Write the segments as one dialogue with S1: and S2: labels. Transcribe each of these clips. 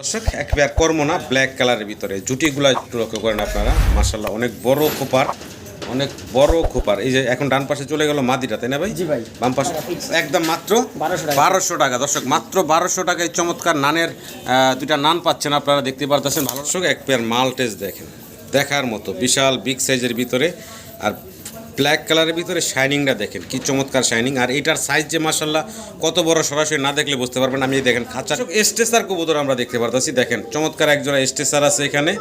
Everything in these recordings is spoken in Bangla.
S1: দর্শক এক পেয়ার কর্ম না ব্ল্যাক কালারের ভিতরে। জুটিগুলা একটু লক্ষ্য করেন আপনারা। মার্শাল্লাহ অনেক বড় খোপার অনেক বড় খোপার। এই যে এখন ডান পাশে চলে গেল মাদিটা তাই না ভাই?
S2: জি ভাই।
S1: বাম পাশে একদম মাত্র বারোশো টাকা। দর্শক মাত্র বারোশো টাকায় চমৎকার নানের দুইটা নান পাচ্ছেন আপনারা দেখতে পারতেছেন। ভালো দর্শক এক পেয়ার মালটেজ দেখেন। দেখার মতো বিশাল বিগ সাইজের ভিতরে। আর ব্ল্যাক কালারের ভিতরে শাইনিংটা দেখেন কি চমৎকার শাইনিং আর এটার সাইজ যে মাসাল্লাহ কত বড় সরাসরি না দেখলে বুঝতে পারবেন। আমি দেখেন খাঁচা স্টেসার কবুতর আমরা দেখতে পারতেছি। দেখেন চমৎকার একজোড়া স্টেসার আছে এখানে।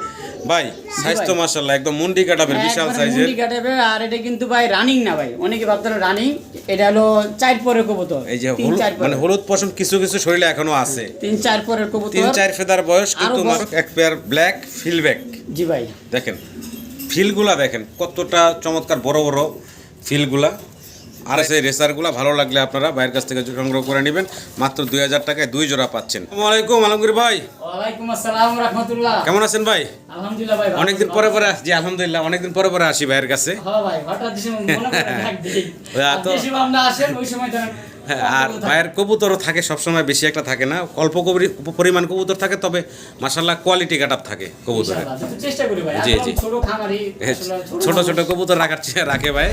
S1: ভাই সাইজ তো মাসাল্লাহ একদম মুন্ডি কাটাবের বিশাল সাইজের
S2: মুন্ডি কাটাবে আর এটা কিন্তু ভাই রানিং না ভাই। অনেকে ভাবতেন রানিং এটা হলো চার পরের কবুতর।
S1: এই যে মানে হলুদ পশম কিছু কিছু শরীরে এখনও আছে।
S2: তিন চার পরের কবুতর।
S1: তিন চার ফেদার বয়স কিন্তু এক পেয়ার ব্ল্যাক ফিলব্যাক
S2: জি ভাই।
S1: দেখেন ফিলগুলা দেখেন কতটা চমৎকার বড় বড় ফিলগুলা। আর সেই রেসারগুলা ভালো লাগলে আপনারা বাইরের কাছ থেকে সংগ্রহ করে নেবেন। মাত্র দুই হাজার টাকায় দুই জোড়া পাচ্ছেন। আলাইকুম আলমগীর ভাই। কেমন আছেন ভাই? অনেকদিন পরে পরে আসছি আলহামদুলিল্লাহ অনেকদিন পরে পরে আসি ভাইয়ের কাছে।
S2: হ্যাঁ
S1: হ্যাঁ,
S2: আর
S1: হ্যাঁ, ভাইয়ের কবুতরও থাকে সবসময় বেশি একটা থাকে না। অল্প পরিমাণ কবুতর থাকে তবে মাসাল্লাহ কোয়ালিটি কাটাপ থাকে কবুতরের।
S2: ভাই।
S1: জি, জি।
S2: ছোট আসলে
S1: ছোট কবুতর রাখার রাখে ভাই।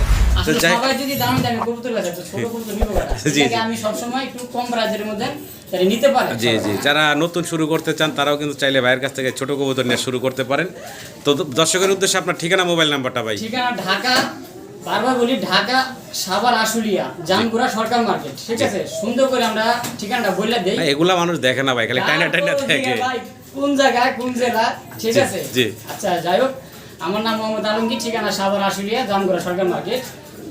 S1: তো যাই
S2: কবুতর কবুতর
S1: জি।
S2: আমি সবসময় একটু কম মধ্যে
S1: জি জি। যারা নতুন শুরু করতে চান তারাও কিন্তু চাইলে ভাইয়ের কাছ থেকে ছোট কবুতর নিয়ে শুরু করতে পারেন। তো দর্শকের উদ্দেশ্যে আপনার ঠিকানা মোবাইল নাম্বারটা ভাই।
S2: ঠিকানা ঢাকা বারবার বলি ঢাকা সাভার আশুলিয়া জামগুড়া সরকার মার্কেট ঠিক আছে? সুন্দর করে আমরা ঠিকানাটা বলে দেই।
S1: এগুলা মানুষ দেখে না ভাই খালি টাইনা টাইনা থাকে
S2: ভাই, কোন জায়গায় কোন জেলা ঠিক আছে?
S1: জি।
S2: আচ্ছা যাই হোক আমার নাম মোহাম্মদ আলমগীর ঠিকানা সাভার আশুলিয়া জামগুড়া সরকার মার্কেট।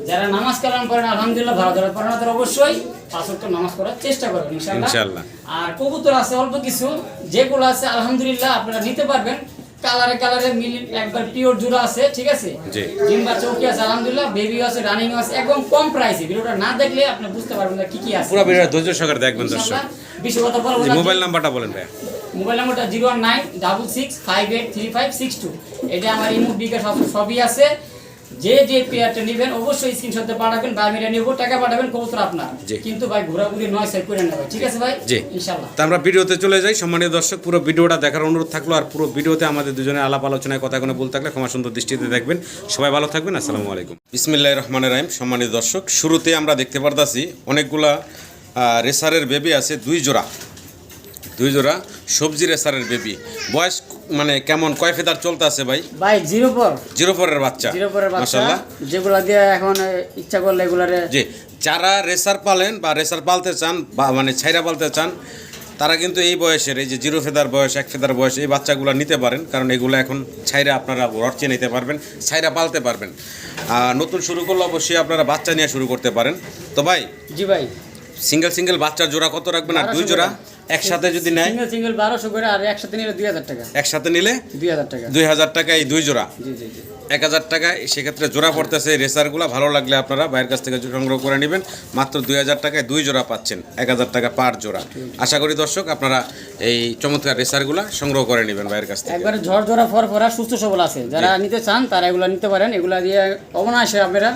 S2: যারা নামাজ কালাম করেন আলহামদুলিল্লাহ ভালো যারা পড়েন তারা অবশ্যই পাঁচ ওয়াক্ত নামাজ পড়ার চেষ্টা করবেন ইনশাআল্লাহ। আর কবুতর আছে অল্প কিছু যেগুলো আছে আলহামদুলিল্লাহ আপনারা নিতে পারবেন। কালারে কালারে মিলি একবার পিওর জোড়া আছে ঠিক আছে?
S1: জি।
S2: জিম্বা চৌকি আছে আলহামদুলিল্লাহ বেবি আছে রানিং আছে একদম কম প্রাইসে ভিডিওটা না দেখলে আপনি বুঝতে পারবেন না কি কি আছে।
S1: পুরো ভিডিওটা ধৈর্য সহকারে দেখবেন দর্শক।
S2: বেশি কথা বলব না।
S1: মোবাইল নাম্বারটা বলেন ভাই
S2: মোবাইল নাম্বারটা zero one nine double six five eight three five six two. এটা আমার ইমো বিকাশ সব সবই আছে। যে যে পেয়ারটা নেবেন অবশ্যই স্ক্রিনশটে পাঠাবেন বা আমি এটা নেব টাকা পাঠাবেন কবুতর আপনার। কিন্তু ভাই ঘোরাঘুরি নয় সেভ করে নেবে ঠিক আছে ভাই?
S1: জি।
S2: ইনশাল্লাহ
S1: তা আমরা ভিডিওতে চলে যাই। সম্মানীয় দর্শক পুরো ভিডিওটা দেখার অনুরোধ থাকল আর পুরো ভিডিওতে আমাদের দুজনের আলাপ আলোচনায় কথা কোনো ভুল থাকলে ক্ষমা সুন্দর দৃষ্টিতে দেখবেন। সবাই ভালো থাকবেন আসসালামু আলাইকুম। বিসমিল্লাহ রহমান রাহিম। সম্মানিত দর্শক শুরুতে আমরা দেখতে পারতাছি অনেকগুলা রেসারের বেবি আছে দুই জোড়া। দুই জোড়া সবজি রেসারের বেবি বয়স মানে কেমন কয় ফেদার চলতে আছে ভাই?
S2: ভাই জিরো ফোর
S1: জিরো ফোরের বাচ্চা।
S2: জিরো পরের বাচ্চা
S1: মাশাআল্লাহ।
S2: যেগুলা দিয়ে এখন ইচ্ছা করলে এগুলারে
S1: জি যারা রেসার পালেন বা রেসার পালতে চান বা মানে ছাইরা পালতে চান তারা কিন্তু এই বয়সের এই যে জিরো ফেদার বয়স এক ফেদার বয়স এই বাচ্চাগুলো নিতে পারেন। কারণ এগুলো এখন ছাইরা আপনারা রটচে নিতে পারবেন ছাইরা পালতে পারবেন। আর নতুন শুরু করলে অবশ্যই আপনারা বাচ্চা নিয়ে শুরু করতে পারেন। তো ভাই
S2: জি ভাই।
S1: সিঙ্গেল সিঙ্গেল বাচ্চার জোড়া কত রাখবেন আর দুই জোড়া। একসাথে যদি নেয়?
S2: সিঙ্গেল সিঙ্গেল বারোশো করে আর একসাথে নিলে দুই হাজার টাকা।
S1: একসাথে নিলে?
S2: দুই হাজার টাকা।
S1: দুই হাজার টাকা এই দুই জোড়া?
S2: জি জি জি।
S1: এক হাজার টাকায় সেক্ষেত্রে জোড়া পড়তেছে এই রেসারগুলো। ভালো লাগলে আপনারা বাইরের কাছ থেকে সংগ্রহ করে নেবেন। মাত্র দুই হাজার টাকায় দুই জোড়া পাচ্ছেন এক হাজার টাকা পার জোড়া। আশা করি দর্শক আপনারা এই চমৎকার রেসারগুলো সংগ্রহ করে নেবেন বাইরের কাছ থেকে।
S2: একবারে ঝড় ঝরা ফর ফরা সুস্থ সবল আছে। যারা নিতে চান তারা এগুলো নিতে পারেন। এগুলা দিয়ে অবনাশে আপনারা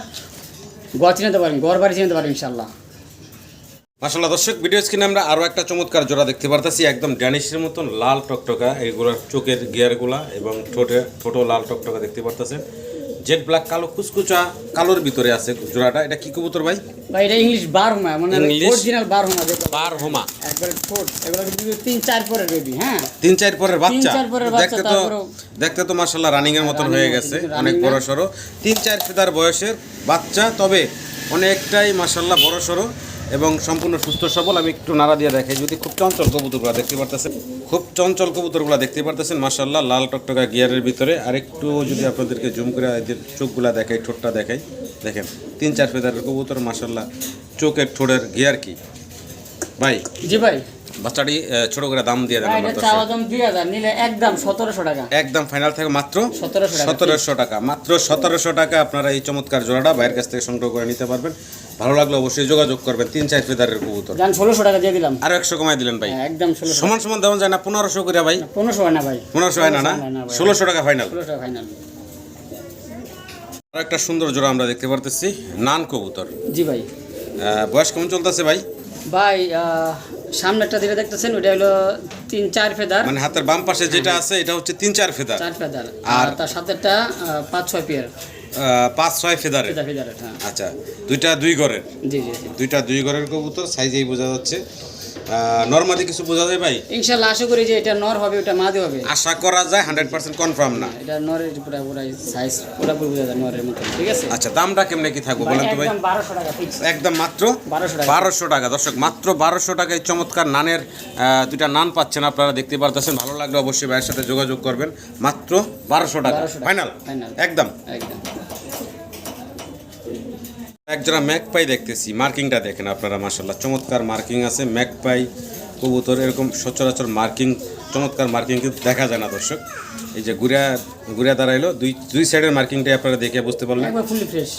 S2: গছ নিতে পারেন ঘর বাড়ি নিতে পারেন ইনশাল্লাহ
S1: মাসাল্লাহ দর্শক ভিডিও স্ক্রিনে আমরা আরও একটা চমৎকার জোড়া দেখতে পারতেছি একদম ড্যানিশের মতন লাল টকটকা এইগুলোর চোখের গিয়ারগুলা এবং ঠোঁটে ঠোঁটো লাল টকটকা দেখতে পারতেছেন। জেড ব্ল্যাক কালো কুচকুচা কালোর ভিতরে আছে জোড়াটা। এটা কি কবুতর ভাই?
S2: ভাই এটা ইংলিশ বার হোমা মানে? অরিজিনাল বার হোমা
S1: বার হোমা
S2: একবারে ঠোঁট এগুলো কিন্তু তিন চার পরে বেবি হ্যাঁ।
S1: তিন চার পরের বাচ্চা
S2: চার পরের বাচ্চা,
S1: দেখতে তো দেখতে তো মার্শাল্লাহ রানিং এর মতন হয়ে গেছে অনেক বড়
S2: না।
S1: সড়ো। তিন চার ফেদার বয়সের বাচ্চা তবে অনেকটাই মার্শাল্লাহ বড় সড়ো। এবং সম্পূর্ণ সুস্থ, সবল। আমি একটু নাড়া দিয়ে দেখাই, যদি খুব চঞ্চল কবুতরগুলো দেখতে পারতেছেন। খুব চঞ্চল কবুতরগুলো দেখতে পারতেছেন মাসাল্লাহ লাল টকটকা গিয়ারের ভিতরে। আরেকটু যদি আপনাদেরকে জুম করে এদের চোখগুলা দেখাই, ঠোঁটটা দেখাই। দেখেন তিন চার ফেদারের কবুতর মাসাল্লাহ চোখের ঠোঁটের গিয়ার কি? ভাই।
S2: জি ভাই।
S1: বাচ্চাটি ছোট করে দাম দিয়ে দেন।
S2: চাওয়া দাম দুই হাজার নিলে একদম সতেরোশো টাকা।
S1: একদম ফাইনাল থাকে মাত্র সতেরোশো টাকা মাত্র সতেরোশো টাকা আপনারা এই চমৎকার জোড়াটা বাইরের কাছ থেকে সংগ্রহ করে নিতে পারবেন। ভালো লাগলে অবশ্যই যোগাযোগ করবেন। তিন চার ফেদারের কবুতর।
S2: ষোলোশো টাকা দিয়ে দিলাম।
S1: আরও একশো কমাই দিলেন ভাই।
S2: হ্যাঁ, একদম
S1: সমান সমান দেওয়া যায় না পনেরোশো করে ভাই।
S2: পনেরোশো হয় না ভাই।
S1: পনেরোশো হয় না না? ষোলোশো টাকা ফাইনাল
S2: ষোলোশো টাকা ফাইনাল
S1: আর একটা সুন্দর জোড়া আমরা দেখতে পারতেছি। নান কবুতর।
S2: জি ভাই।
S1: বয়স কেমন চলতেছে ভাই?
S2: ভাই আহ, সামনেরটা যেটা দেখতেছেন ওটা হলো তিন চার ফেদার।
S1: মানে হাতের বাম পাশে যেটা আছে এটা হচ্ছে তিন চার ফেদার।
S2: চার ফেদার।
S1: আর-
S2: তার আহ, পাঁচ ছয় পেয়ার।
S1: পাঁচ ছয়
S2: ফেদারে হ্যাঁ।
S1: আচ্ছা দুইটা দুই ঘরের?
S2: জি জি জি।
S1: দুইটা দুই ঘরের কবুতর সাইজেই বোঝা যাচ্ছে। নর্মালি কিছু বোঝা যায় ভাই?
S2: ইনশাল্লাহ আশা করি যে এটা নর হবে ওটা মাদি হবে।
S1: আশা করা যায় হান্ড্রেড পার্সেন্ট কনফার্ম না।
S2: এটা নরের পুরো পুরা সাইজ পুরো বোঝা যায় নরের মতো ঠিক আছে?
S1: আচ্ছা দামটা কেমনে কি থাকব বলেন তো ভাই?
S2: একদম বারোশো টাকা ফিক্স
S1: একদম মাত্র
S2: বারোশো টাকা।
S1: বারোশো টাকা। দর্শক মাত্র বারোশো টাকায় চমৎকার নানের দুইটা নান পাচ্ছেন আপনারা দেখতে পারতেছেন। ভালো লাগলে অবশ্যই ভাইয়ের সাথে যোগাযোগ করবেন। মাত্র বারোশো টাকা।
S2: 1200 টাকা।
S1: Final
S2: Final।
S1: একদম।
S2: একদম।
S1: একজোড়া ম্যাকপাই দেখতেছি মার্কিংটা দেখেন আপনারা মাসাল্লাহ চমৎকার মার্কিং আছে ম্যাকপাই কবুতর এরকম সচরাচর মার্কিং চমৎকার মার্কিং কিন্তু দেখা যায় না দর্শক। এই যে গুড়িয়া গুড়িয়া দাঁড়াইলো দুই দুই সাইডের মার্কিংটাই আপনারা দেখে বুঝতে পারলেন।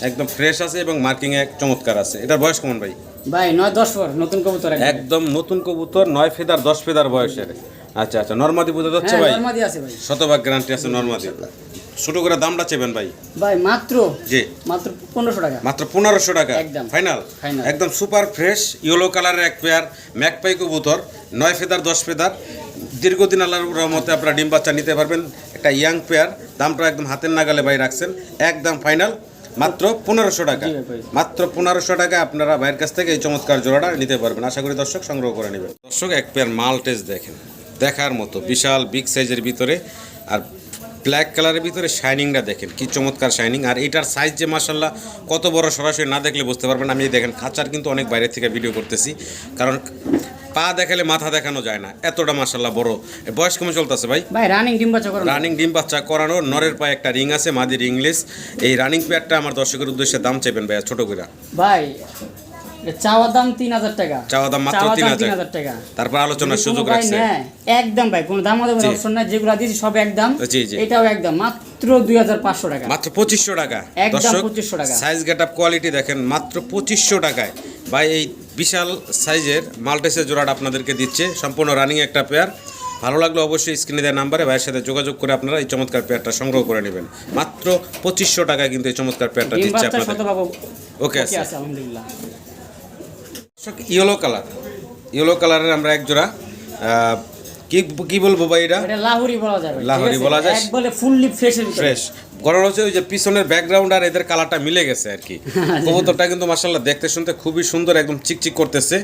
S1: একদম ফ্রেশ আছে এবং মার্কিং এক চমৎকার আছে। এটার বয়স কেমন ভাই?
S2: ভাই নয় দশ নতুন কবুতর একদম।
S1: নতুন কবুতর নয় ফেদার দশ ফেদার বয়সের। আচ্ছা আচ্ছা নর্মাদি বোঝা যাচ্ছে
S2: হ্যাঁ
S1: ভাই? শতভাগ গ্যারান্টি আছে নর্মাদি। ছোট করে দামটা চেবেন ভাই।
S2: ভাই মাত্র?
S1: জি।
S2: মাত্র পনেরোশো টাকা?
S1: মাত্র পনেরোশো টাকা।
S2: একদম।
S1: ফাইনাল। একদম সুপার ফ্রেশ ইয়েলো কালারের এক পেয়ার ম্যাকপাই কবুতর নয় ফেদার দশ ফেদার। দীর্ঘদিন আল্লাহর রহমতে আপনারা ডিম বাচ্চা নিতে পারবেন। একটা ইয়াং পেয়ার দামটা একদম হাতের নাগালে ভাই রাখছেন। একদম ফাইনাল মাত্র পনেরোশো টাকা। মাত্র পনেরোশো টাকা আপনারা ভাইয়ের কাছ থেকে এই চমৎকার জোড়াটা নিতে পারবেন। আশা করি দর্শক সংগ্রহ করে নেবেন। দর্শক এক পেয়ার মাল টেস্ট দেখেন। দেখার মতো বিশাল বিগ সাইজের ভিতরে। আর ব্ল্যাক কালারের ভিতরে শাইনিংটা দেখেন কি চমৎকার শাইনিং আর এটার সাইজ যে মাসাল্লাহ কত বড় সরাসরি না দেখলে বুঝতে পারবেন। আমি দেখেন খাঁচার কিন্তু অনেক বাইরে থেকে ভিডিও করতেছি। কারণ পা দেখালে মাথা দেখানো যায় না। এতটা মাসাল্লাহ বড়। বয়স কেমন চলতেছে ভাই?
S2: ভাই রানিং ডিম বাচ্চা
S1: রানিং ডিম বাচ্চা করানো। নরের পায়ে একটা রিং আছে মাদির ইংলিশ এই রানিং পেয়ারটা আমার দর্শকের উদ্দেশ্যে দাম চাইবেন ভাইয়া ছোট করে
S2: ভাই চাওয়ার দাম তিন হাজার টাকা।
S1: চাওয়া দাম মাত্র তিন হাজার।
S2: টাকা।
S1: তারপর আলোচনার সুযোগ রাখছে।
S2: একদম ভাই কোনো দাম আমাদের অপশন নাই যেগুলো দিয়েছি সব একদম।
S1: জি, জি।
S2: এটাও একদম মাত্র দুই হাজার পাঁচশো টাকা।
S1: মাত্র পঁচিশশো টাকা।
S2: একদম
S1: দর্শক
S2: 2500 টাকা।
S1: সাইজ গেট আপ কোয়ালিটি দেখেন মাত্র পঁচিশশো টাকায়। ভাই এই বিশাল সাইজের মাল্টেসের জোড়াটা আপনাদেরকে দিচ্ছে। সম্পূর্ণ রানিং একটা পেয়ার ভালো লাগলে অবশ্যই স্ক্রিনে দেওয়া নাম্বারে ভাইয়ের সাথে যোগাযোগ করে আপনারা এই চমৎকার পেয়ারটা সংগ্রহ করে নেবেন। মাত্র পঁচিশশো টাকায় কিন্তু এই চমৎকার পেয়ারটা দিচ্ছে আপনাদের। ওকে আছে
S2: আছে
S1: ইয়েলো কালার ইয়েলো কালারের আমরা এক জোড়া আহ, কি কি বলব ভাই এটা?
S2: লাহুরি বলা যাবে
S1: লাহোরি বলা যায়।
S2: এক বলে ফুললি ফ্রেশের
S1: ফ্রেশ কারণ হচ্ছে ওই যে পিছনের ব্যাকগ্রাউন্ড আর এদের কালারটা মিলে গেছে আর কি। কবুতরটা কিন্তু মাসাল্লাহ দেখতে শুনতে খুবই সুন্দর একদম চিকচিক করতেছে।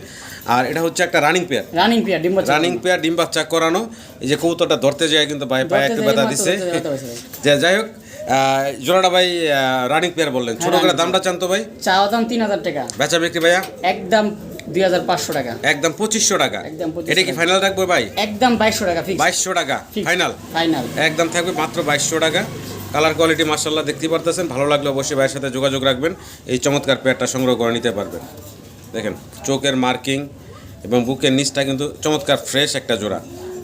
S1: আর এটা হচ্ছে একটা রানিং পেয়ার
S2: রানিং পিয়ার ডিম বাচ্চা
S1: রানিং পেয়ার ডিম বাচ্চা করানো। এই যে কবুতরটা ধরতে যায় কিন্তু পায়ে পায়ে একটু ব্যথা দিছে।
S2: ভাই।
S1: যে যাই হোক জোড়াটা ভাই রানিং পেয়ার বললেন। ছোট
S2: হ্যাঁ,
S1: করে দামটা চান তো ভাই?
S2: চাওয়া দাম তিন হাজার টাকা।
S1: বেচা বিক্রি ভাইয়া?
S2: একদম দুই হাজার পাঁচশো টাকা।
S1: একদম পঁচিশশো টাকা।
S2: একদম
S1: এটা কি ফাইনাল রাখব ভাই?
S2: একদম বাইশশো টাকা
S1: বাইশশো টাকা ফাইনাল
S2: ফাইনাল
S1: একদম থাকবে মাত্র বাইশশো টাকা। কালার কোয়ালিটি মার্শাল্লাহ দেখতে পারতেছেন। ভালো লাগলে অবশ্যই ভাইয়ের সাথে যোগাযোগ রাখবেন। এই চমৎকার পেয়ারটা সংগ্রহ করে নিতে পারবেন। দেখেন চোখের মার্কিং এবং বুকের নিচটা কিন্তু চমৎকার ফ্রেশ একটা জোড়া।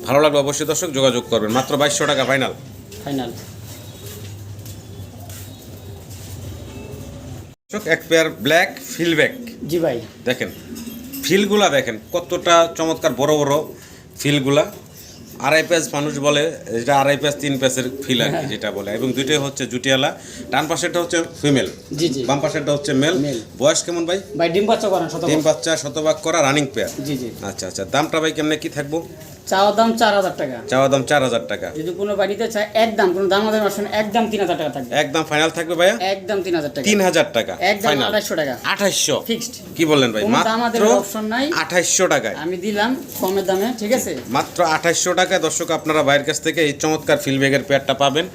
S1: ভালো লাগলে অবশ্যই দর্শক যোগাযোগ করবেন। মাত্র বাইশশো টাকা ফাইনাল
S2: ফাইনাল
S1: এক পেয়ার ব্ল্যাক ফিলব্যাক
S2: জি ভাই।
S1: দেখেন ফিলগুলা দেখেন কতটা চমৎকার বড় বড় ফিলগুলা আড়াই পেজ মানুষ বলে যেটা আড়াই পেজ তিন পেজের ফিল আর কি যেটা বলে। এবং দুইটাই হচ্ছে জুটিয়ালা ডান পাশেরটা হচ্ছে ফিমেল
S2: জি জি।
S1: বাম পাশেরটা হচ্ছে মেল বয়স কেমন ভাই?
S2: ভাই ডিম বাচ্চা করেন
S1: তিন বাচ্চা শতভাগ করা রানিং পেয়ার
S2: জি জি।
S1: আচ্ছা আচ্ছা। দামটা ভাই কেমনে কি থাকব?
S2: চাওয়া দাম চার হাজার টাকা।
S1: চাওয়া দাম চার হাজার টাকা।
S2: যদি কোনো বাড়িতে চায় একদম কোনো দাম আমাদের অপশন একদম তিন হাজার টাকা থাকবে।
S1: একদম ফাইনাল থাকবে ভাইয়া?
S2: একদম তিন হাজার টাকা।
S1: তিন হাজার টাকা
S2: একদম আঠাশশো টাকা।
S1: আঠাইশশো?
S2: ফিক্সড
S1: কি বললেন ভাই? মাত্র
S2: আমাদের অপশন নাই।
S1: আঠাইশশো টাকায়।
S2: আমি দিলাম কমের দামে ঠিক আছে?
S1: মাত্র আঠাইশশো টাকায় দর্শক আপনারা বাইরের কাছ থেকে এই চমৎকার ফিল ব্যাগের পেয়ারটা পাবেন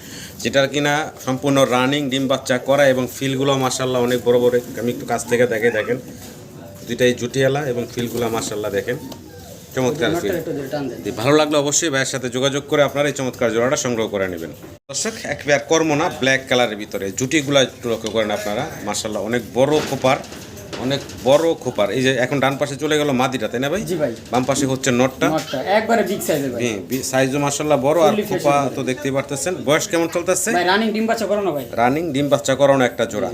S1: যেটার কিনা সম্পূর্ণ রানিং ডিম বাচ্চা করা এবং ফিলগুলো মাসাল্লাহ অনেক বড় বড়। আমি একটু কাছ থেকে দেখে দেখেন। দুইটাই জুটিয়ালা এবং ফিলগুলো মাসাল্লাহ দেখেন। চমৎকার ভালো লাগলে অবশ্যই ভাইয়ের সাথে যোগাযোগ করে আপনারা এই চমৎকার জোড়াটা সংগ্রহ করে নেবেন। দর্শক এক পেয়ার কর্ম না ব্ল্যাক কালারের ভিতরে। জুটিগুলো একটু লক্ষ্য করেন আপনারা। মাসাল্লাহ অনেক বড় খোপার অনেক বড় খোপার। এই যে এখন ডান পাশে চলে গেল মাদিটা তাই না ভাই?
S2: জি ভাই।
S1: বাম পাশে হচ্ছে নটটা।
S2: একবারে বিগ সাইজের ভাই।
S1: সাইজও মাসাল্লাহ বড় আর খোপা তো দেখতেই পারতেছেন। বয়স কেমন চলতেছে?
S2: ভাই রানিং ডিম বাচ্চা করো না ভাই।
S1: রানিং ডিম বাচ্চা করানো একটা জোড়া।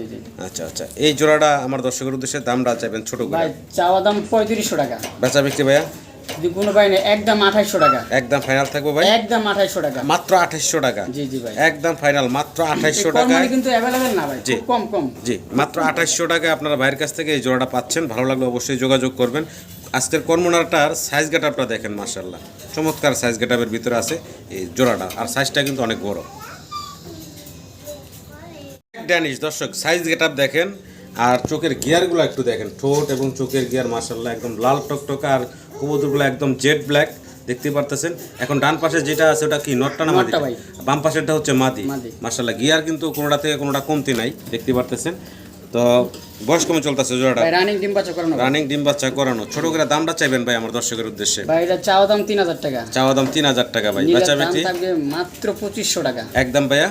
S1: আচ্ছা আচ্ছা। এই জোড়াটা আমার দর্শকের উদ্দেশ্যে দামটা চাইবেন ছোট করে।
S2: ভাই চাওয়া দাম পঁয়ত্রিশশো টাকা।
S1: বেচা বিক্রি ভাইয়া?
S2: যদি কোনো ভাই নেই একদম আঠাইশশো টাকা।
S1: একদম ফাইনাল থাকব ভাই?
S2: একদম আঠাইশশো টাকা।
S1: মাত্র আঠাইশশো টাকা?
S2: জি জি ভাই।
S1: একদম ফাইনাল মাত্র আঠাইশশো
S2: এই কম
S1: টাকায়?
S2: মানে কিন্তু অ্যাভেলেবেল না ভাই
S1: জি।
S2: কম কম।
S1: জি মাত্র আঠাইশশো টাকায় আপনারা বাইরের কাছ থেকে এই জোড়াটা পাচ্ছেন। ভালো লাগলে অবশ্যই যোগাযোগ করবেন। আজকের কর্মনাটার সাইজ গেটআপটা দেখেন মার্শাল্লাহ চমৎকার সাইজ গেটআপের ভিতরে আছে এই জোড়াটা। আর সাইজটা কিন্তু অনেক বড়। ড্যানিশ দর্শক সাইজ গেটআপ দেখেন। আর চোখের গিয়ারগুলো একটু দেখেন ঠোঁট এবং চোখের গিয়ার মার্শাল্লাহ একদম লাল টকটকা আর কবুতরগুলো একদম জেড ব্ল্যাক দেখতে পারতেছেন? এখন ডান পাশে যেটা আছে ওটা কি? নটটা না মাদি বাম পাশেরটা হচ্ছে মাদি। মার্শাল্লাহ গিয়ার কিন্তু কোনোটা থেকে কোনোটা কমতি নাই দেখতে পারতেছেন? তো বয়স কমে চলতেছে জোড়াটা?
S2: রানিং ডিম বাচ্চা করানো।
S1: রানিং ডিম বাচ্চা করানো। ছোট করে দামটা চাইবেন ভাই আমার দর্শকের উদ্দেশ্যে?
S2: ভাই এটা চাওয়া দাম তিন হাজার টাকা।
S1: চাওয়া দাম তিন হাজার টাকা ভাই। বাচ্চা বিক্রি
S2: মাত্র পঁচিশশো টাকা।
S1: একদম ভাইয়া?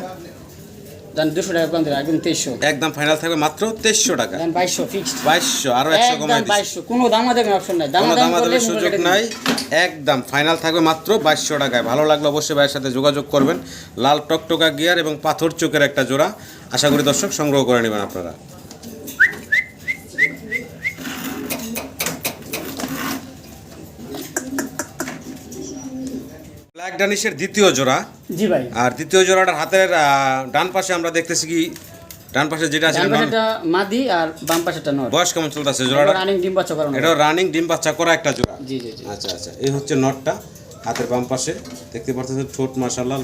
S2: দেন দুশো টাকা কম দেবে একদম তেইশশো।
S1: একদম ফাইনাল থাকবে মাত্র তেইশশো টাকা।
S2: দেন বাইশশো ফিক্সড
S1: বাইশশো আরও একশো কমাই
S2: বাইশশো কোনো দামা দেবেন অপশন নাই। দামা
S1: কোনো
S2: দাম
S1: দাম
S2: করলে
S1: সুযোগ নাই। একদম ফাইনাল থাকবে মাত্র বাইশশো টাকায়। ভালো লাগল অবশ্যই ভাইয়ের সাথে যোগাযোগ করবেন। লাল টকটকা গিয়ার এবং পাথর চোখের একটা জোড়া। আশা করি দর্শক সংগ্রহ করে নেবেন আপনারা। ডানিশের দ্বিতীয় জোড়া।
S2: জি ভাই।
S1: আর দ্বিতীয় জোড়াটার হাতের ডান পাশে আমরা দেখতেছি কি ডান পাশে যেটা আছে
S2: পাশেটা মাদি আর বাম পাশেটা নর।
S1: বয়স কেমন চলতেছে জোড়াটা?
S2: রানিং ডিম বাচ্চা করানো।
S1: এটাও রানিং ডিম বাচ্চা করা একটা জোড়া।
S2: জি জি
S1: আচ্ছা আচ্ছা এই হচ্ছে নটটা হাতের বাম পাশে। দেখতে পাচ্ছেন ঠোঁট মাশাল্লাহ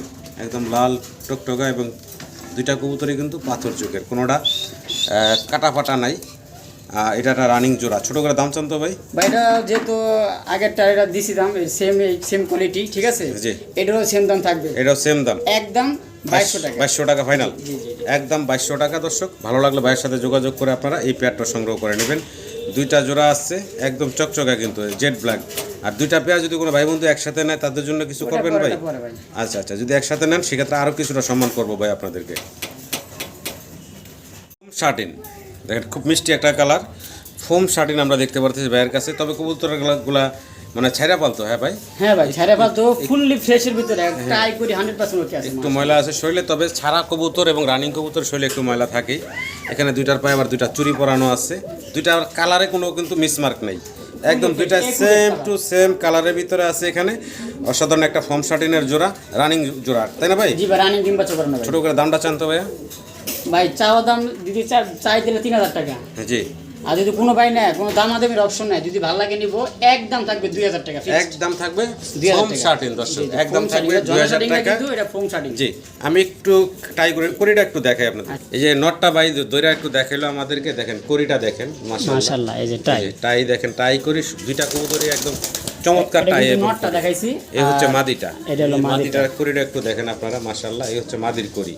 S1: একদম লাল টকটকা এবং দুইটা কবুতরই কিন্তু পাথর চোখের কোনোটা কাটা ফাটা নাই। এটা একটা রানিং জোড়া। ছোটো করে দাম চান তো ভাই?
S2: ভাই এটা যেহেতু আগেরটা এটা দিছি দাম সেম সেম কোয়ালিটি ঠিক আছে?
S1: জি।
S2: এটারও সেম দাম থাকবে।
S1: এটাও সেম দাম।
S2: একদম বাইশশো টাকা।
S1: ফাইনাল। একদম বাইশশো টাকা দর্শক। ভালো লাগলে ভাইয়ের সাথে যোগাযোগ করে আপনারা এই পেয়ারটা সংগ্রহ করে নেবেন। দুইটা জোড়া আসছে একদম চকচকা কিন্তু জেড ব্ল্যাক আর দুইটা পেয়ার যদি কোনো ভাই বন্ধু একসাথে নেয় তাদের জন্য কিছু করবেন ভাই। আচ্ছা আচ্ছা যদি একসাথে নেন সেক্ষেত্রে আরও কিছুটা সম্মান করব ভাই আপনাদেরকে। শার্টিন দেখেন খুব মিষ্টি একটা কালার। ফোম শার্টিন আমরা দেখতে পারতেছি ভাইয়ের কাছে। তবে কবুতরগুলা মানে ছেঁড়া পালতো হ্যাঁ ভাই?
S2: হ্যাঁ ভাই ছাড়া পাতো ফুললি ফ্রেশের ভিতরে ট্রাই করি হান্ড্রেড পার্সেন্ট ওকে আছে
S1: একটু ময়লা আছে শরীরে তবে ছাড়া কবুতর এবং রানিং কবুতর শরীরে একটু ময়লা থাকেই এখানে দুইটার পায়ে আবার দুইটা চুরি পরানো আছে। দুইটা কালারে কোনো কিন্তু মিসমার্ক নেই। একদম দুইটা সেম টু সেম কালারের ভিতরে আছে এখানে। অসাধারণ একটা ফর্ম শার্টিনের জোড়া রানিং জোড়া। তাই না ভাই?
S2: জি ভাই রানিং করানো ভাই।
S1: ছোট করে দামটা চান তো ভাইয়া?
S2: ভাই চাওয়া দাম যদি চাই দিলে তিন হাজার টাকা।
S1: জি।
S2: আর যদি কোনো ভাই নেয় কোনো দাম আদামের অপশন নাই যদি ভালো লাগে নিব একদম থাকবে দুই হাজার টাকা
S1: একদম থাকবে?
S2: 2000
S1: ফর্ম
S2: টাকা।
S1: দর্শক
S2: জি, জি,
S1: একদম থাকবে দুই হাজার টাকা।
S2: এটা ফোম শার্টিং
S1: জি আমি একটু ট্রাই করে করিটা একটু দেখাই আপনাদের। এই যে নটটা বাই দইরা একটু দেখাইলো আমাদেরকে দেখেন করিটা দেখেন মাশাআল্লাহ।
S2: এই যে টাই
S1: টাই দেখেন টাই করি দুইটা কবুতরই একদম চমৎকার টাই
S2: নটটা দেখাইছি।
S1: এই হচ্ছে মাদিটা।
S2: এটা হলো মাদিটা।
S1: করিটা একটু দেখেন আপনারা মাশাআল্লাহ এই হচ্ছে মাদির করি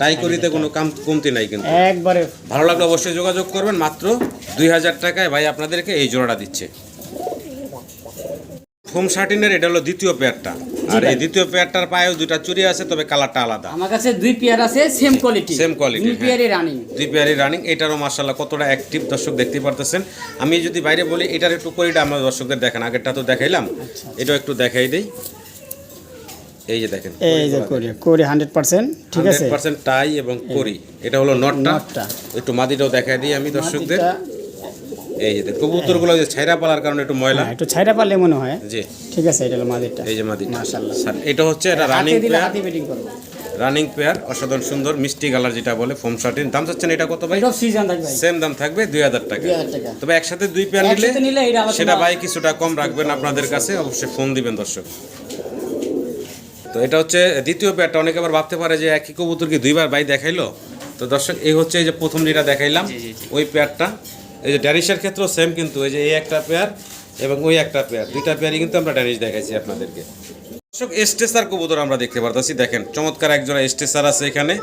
S1: টাই করিতে কোনো কাম কমতি নাই কিন্তু।
S2: একবারে
S1: ভালো লাগলে অবশ্যই যোগাযোগ করবেন মাত্র দুই হাজার টাকায় ভাই আপনাদেরকে এই জোড়াটা দিচ্ছে। ফোম শার্টিনের এটা হলো দ্বিতীয় পেয়ারটা। আর এই দ্বিতীয় পেয়ারটার পায়েও দুইটা চুরি আছে তবে কালারটা আলাদা।
S2: আমার কাছে দুই পেয়ার আছে সেম কোয়ালিটি
S1: Same quality,
S2: দুই
S1: হ্যাঁ।
S2: পেয়ারই রানিং
S1: দুই পেয়ারই রানিং এটারও মার্শাল্লাহ কতটা অ্যাক্টিভ দর্শক দেখতে পারতেছেন। আমি যদি বাইরে বলি এটার একটু করিটা আমরা দর্শকদের দেখেন আগেরটা তো দেখাইলাম।
S2: আচ্ছা,
S1: এটাও একটু দেখাই দেই। এই যে দেখেন
S2: এই যে করি করি হান্ড্রেড পার্সেন্ট ঠিক আছে?
S1: পার্সেন্ট টাই এবং করি এটা হলো নটটা। একটু মাদিটাও দিই আমি দর্শকদের। এই যে কবুতরগুলো যে ছাইরা পালার কারণে একটু ময়লা।
S2: হ্যাঁ, একটু ছাইটা পারলে মনে হয়।
S1: জি।
S2: ঠিক আছে এটা হলো মাদিরটা
S1: এই যে
S2: মাশাআল্লাহ।
S1: এটা হচ্ছে এটা রানিং
S2: হাতে
S1: রানিং পেয়ার অসাধারণ সুন্দর মিষ্টি কালার যেটা বলে ফোম শার্টিন দাম চাচ্ছেন এটা কত ভাই?
S2: সিজন থাকবে ভাই।
S1: সেম দাম থাকবে দুই হাজার টাকা। তবে একসাথে দুই পেয়ার নিলে সেটা ভাই কিছুটা কম রাখবেন আপনাদের কাছে। অবশ্যই ফোন দিবেন দর্শক। তো এটা হচ্ছে দ্বিতীয় পেয়ারটা। অনেকে আবার ভাবতে পারে যে একই কবুতর কি দুইবার বাই দেখাইলো? তো দর্শক এই হচ্ছে এই যে প্রথম যেটা দেখাইলাম ওই পেয়ারটা। এই যে ড্যানিশের ক্ষেত্রেও সেম কিন্তু এই যে এই একটা পেয়ার এবং ওই একটা পেয়ার। দুইটা পেয়ারই কিন্তু আমরা ড্যানিশ দেখাইছি আপনাদেরকে। দর্শক স্টেসার কবুতর আমরা দেখতে পারতেছি। দেখেন চমৎকার একজোড়া স্টেসার আছে এখানে।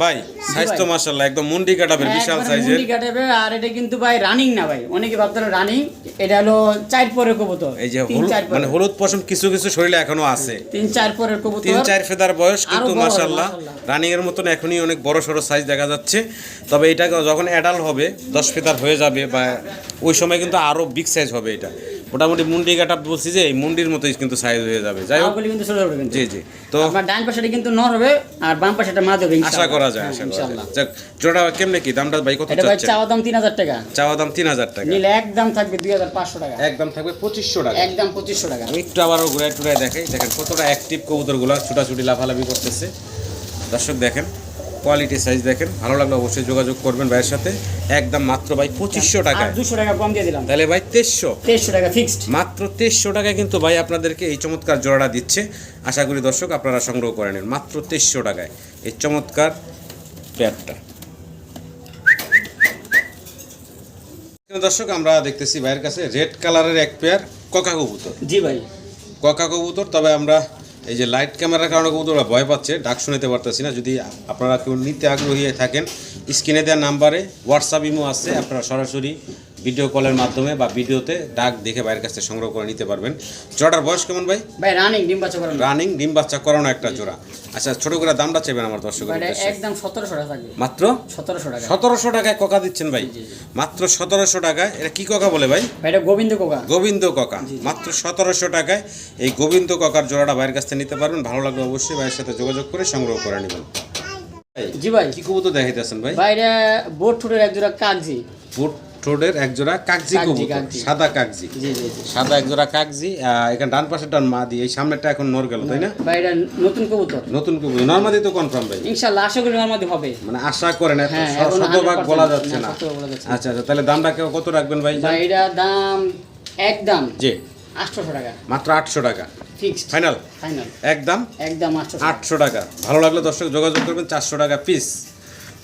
S1: ভাই সাইজ তো একদম মুন্ডি কাটাবের বিশাল সাইজের
S2: মুন্ডি কাটাবে আর এটা কিন্তু ভাই রানিং না ভাই। অনেকে ভাবতেন রানিং এটা হলো চার পরের কবুতর।
S1: এই যে মানে হলুদ পশম কিছু কিছু শরীরে এখনও আছে।
S2: তিন চার পরের কবুতর।
S1: তিন চার ফেদার বয়স কিন্তু
S2: মাশাআল্লাহ।
S1: রানিং এর মতন এখনই অনেক বড় সড়ো সাইজ দেখা যাচ্ছে। তবে এটা যখন অ্যাডাল্ট হবে দশ ফেদার হয়ে যাবে বা ওই সময় কিন্তু আরও বিগ সাইজ হবে এটা। মোটামুটি মুন্ডি কাটা বলছি যে এই মুন্ডির মতোই কিন্তু সাইজ হয়ে যাবে। যাই হোক।
S2: কিন্তু ছোট হবে
S1: জি জি। তো
S2: আপনার ডান পাশেটা কিন্তু নর হবে আর বাম পাশেটা মাদ হবে
S1: আশা করা যায় আশা করা
S2: ইনশাআল্লাহ।
S1: যায়। যাক জোড়া কেমনে কি? দামটা ভাই কত
S2: এটা ভাই চাওয়া দাম তিন হাজার টাকা।
S1: চাওয়া দাম তিন হাজার টাকা।
S2: নিলে একদম থাকবে দুই হাজার পাঁচশো টাকা।
S1: একদম থাকবে পঁচিশশো টাকা।
S2: একদম পঁচিশশো টাকা।
S1: আমি একটু আবার ঘুরাই টুরাই দেখাই। দেখেন কতটা অ্যাক্টিভ কবুতরগুলো ছুটাছুটি লাফালাফি করতেছে। দর্শক দেখেন কোয়ালিটি সাইজ দেখেন ভালো লাগলে অবশ্যই যোগাযোগ করবেন ভাইয়ের সাথে। একদম মাত্র ভাই পঁচিশশো টাকা
S2: দুশো টাকা কম দিয়ে দিলাম।
S1: তাহলে ভাই তেইশশো।
S2: তেইশশো টাকা ফিক্সড
S1: মাত্র তেইশশো টাকায় কিন্তু ভাই আপনাদেরকে এই চমৎকার জোড়াটা দিচ্ছে। আশা করি দর্শক আপনারা সংগ্রহ করে নিন। মাত্র তেইশশো টাকায় এই চমৎকার প্যাডটা। দর্শক আমরা দেখতেছি ভাইয়ের কাছে রেড কালারের এক পেয়ার ককা কবুতর।
S2: জি ভাই।
S1: ককা কবুতর তবে আমরা এই যে লাইট ক্যামেরার কারণে কবুতররা ভয় পাচ্ছে, ডাক শুনতে পারতেছি না। যদি আপনারা কেউ নিতে আগ্রহী থাকেন স্ক্রিনে দেওয়ার নাম্বারে হোয়াটসঅ্যাপ ইমো আছে, আপনারা সরাসরি ভিডিও কলের মাধ্যমে বা ভিডিওতে ডাক দেখে বাইরের কাছ থেকে সংগ্রহ করে নিতে পারবেন। জোড়ার বয়স কেমন ভাই?
S2: ভাই রানিং ডিম বাচ্চা করানো।
S1: রানিং ডিম বাচ্চা করানো একটা জোড়া। আচ্ছা ছোট করে দামটা চাইবেন আমার দর্শকের উদ্দেশ্যে।
S2: একদম সতেরোশো টাকা
S1: মাত্র?
S2: সতেরোশো টাকা।
S1: সতেরোশো টাকায় ককা দিচ্ছেন ভাই? মাত্র সতেরোশো টাকায়। এটা কি ককা বলে ভাই?
S2: এটা গোবিন্দ কোকা।
S1: গোবিন্দ ককা। মাত্র সতেরোশো টাকায় এই গোবিন্দ ককার জোড়াটা বাইরের কাছ থেকে নিতে পারবেন। ভালো লাগলে অবশ্যই ভাইয়ের সাথে যোগাযোগ করে সংগ্রহ করে নেবেন।
S2: জি ভাই
S1: কি কবুতর দেখাইতেছেন ভাই?
S2: ভাই এটা বোট ঠুটের এক জোড়া কাগজি।
S1: বুট ঠোঁটের এক জোড়া কাগজি কবুতর সাদা কাগজি সাদা এক জোড়া কাগজি এখানে ডান পাশের ডান মা দিয়ে এই সামনেরটা এখন নর গেল তাই না?
S2: ভাই এটা নতুন কবুতর।
S1: নতুন কবুতর। নর্মাদি তো কনফার্ম ভাই।
S2: ইনশাল্লাহ আশা করি মধ্যে হবে।
S1: মানে আশা করেন এত
S2: হ্যাঁ, এখনও
S1: শতভাগ বলা যাচ্ছে
S2: না।
S1: আচ্ছা আচ্ছা তাহলে দামটা কত রাখবেন ভাই?
S2: ভাই এটা দাম একদম
S1: জি।
S2: আটশোশো টাকা।
S1: মাত্র আটশো টাকা।
S2: ফিক্সড
S1: ফাইনাল
S2: ফাইনাল
S1: একদম?
S2: একদম আটশোশো
S1: আটশো টাকা। ভালো লাগলে দর্শক যোগাযোগ করবেন চারশো টাকা পিস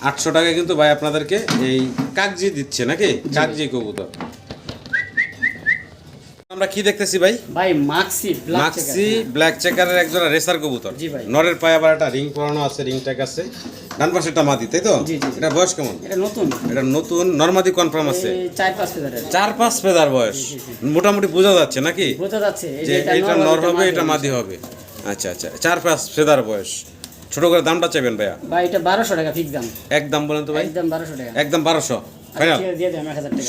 S1: আটশো টাকা কিন্তু ভাই আপনাদেরকে এই কাগজি দিচ্ছে নাকি? কাগজি কবুতর। আমরা কি দেখতেছি ভাই?
S2: ভাই মাক্সি ব্ল্যাক
S1: মাক্সি ব্ল্যাক চেকারের একজোড়া রেসার কবুতর।
S2: জি ভাই।
S1: নরের পায়ে আবার একটা রিং পরানো আছে রিং ট্যাগ আছে। ডান পাশেরটা মাদি তাই তো। এটা বয়স কেমন?
S2: এটা নতুন।
S1: এটা নতুন নর্মাদি কনফার্ম আছে।
S2: চার পাঁচ
S1: চার পাঁচ ফেদার বয়স। মোটামুটি বোঝা যাচ্ছে নাকি?
S2: বোঝা যাচ্ছে
S1: যে এটা নর হবে এটা মাদি হবে। আচ্ছা আচ্ছা চার পাঁচ ফেদার বয়স। ছোট করে দামটা চাইবেন ভাইয়া?
S2: ভাই এটা বারোশো টাকা ফিক্স দাম।
S1: একদম বলেন তো ভাই।
S2: একদম বারোশো টাকা।
S1: একদম বারোশো।
S2: টাকা।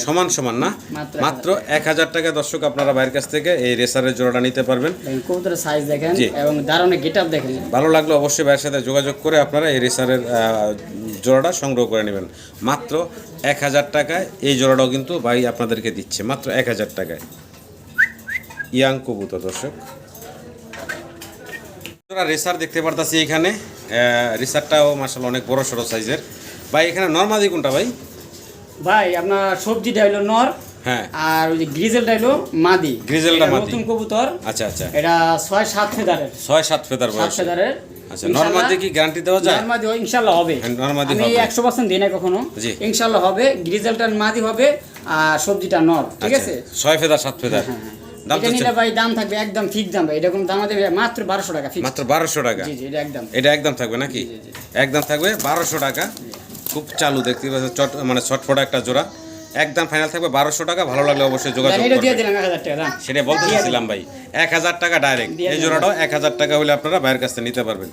S1: সমান সমান না?
S2: মাত্র
S1: এক হাজার টাকা। দর্শক আপনারা বাইরের কাছ থেকে এই রেসারের জোড়াটা নিতে পারবেন।
S2: কবুতরের সাইজ দেখেন এবং দারুণের গেট আপ দেখেন।
S1: ভালো লাগলে অবশ্যই ভাইয়ের সাথে যোগাযোগ করে আপনারা এই রেসারের জোড়াটা সংগ্রহ করে নেবেন। মাত্র এক হাজার টাকায় এই জোড়াটাও কিন্তু ভাই আপনাদেরকে দিচ্ছে। মাত্র এক হাজার টাকায়। ইয়াং কবুতর দর্শক। জোড়া রেসার দেখতে পারতাছি এখানে। রেসারটাও মার্শাল অনেক বড় সড়ো সাইজের ভাই এখানে নর্মাদি কোনটা ভাই?
S2: ভাই আপনার সবজিটা হলো নর
S1: হ্যাঁ।
S2: আর ওই যে গ্রিজেলটা হলো মাদি।
S1: গ্রিজেলটা
S2: এটা
S1: মাদি।
S2: নতুন কবুতর।
S1: আচ্ছা আচ্ছা।
S2: এটা ফেদারের।
S1: ফেদার
S2: সাত ফেদারের।
S1: আচ্ছা নর্মাদি কি গ্যারান্টি দেওয়া যায়?
S2: নর্মাদি ইনশাল্লাহ হবে।
S1: হ্যাঁ, নর্মাদি হবে।
S2: দিই না কখনো। গ্রিজেলটার মাদি হবে আর সবজিটা নর ঠিক
S1: আচ্ছা,
S2: আছে?
S1: Feather feather.
S2: হ্যাঁ, হ্যাঁ। এটা নিলে ভাই দাম থাকবে একদম ফিক্স দাম ভাই। এটা কোনো দাম দেবে মাত্র বারোশো টাকা ফিক্স
S1: মাত্র বারোশো টাকা?
S2: জি জি এটা একদম
S1: এটা একদম থাকবে নাকি? একদম থাকবে বারোশো টাকা। খুব চালু দেখতে পাচ্ছেন চট মানে ছটফট একটা জোড়া। একদম ফাইনাল থাকবে বারোশো টাকা ভালো লাগলে অবশ্যই যোগাযোগ সেটা বলতে চাইছিলাম ভাই। এক হাজার টাকা ডাইরেক্ট এই জোড়াটাও এক হাজার টাকা হলে আপনারা বাইরের কাছ থেকে নিতে পারবেন।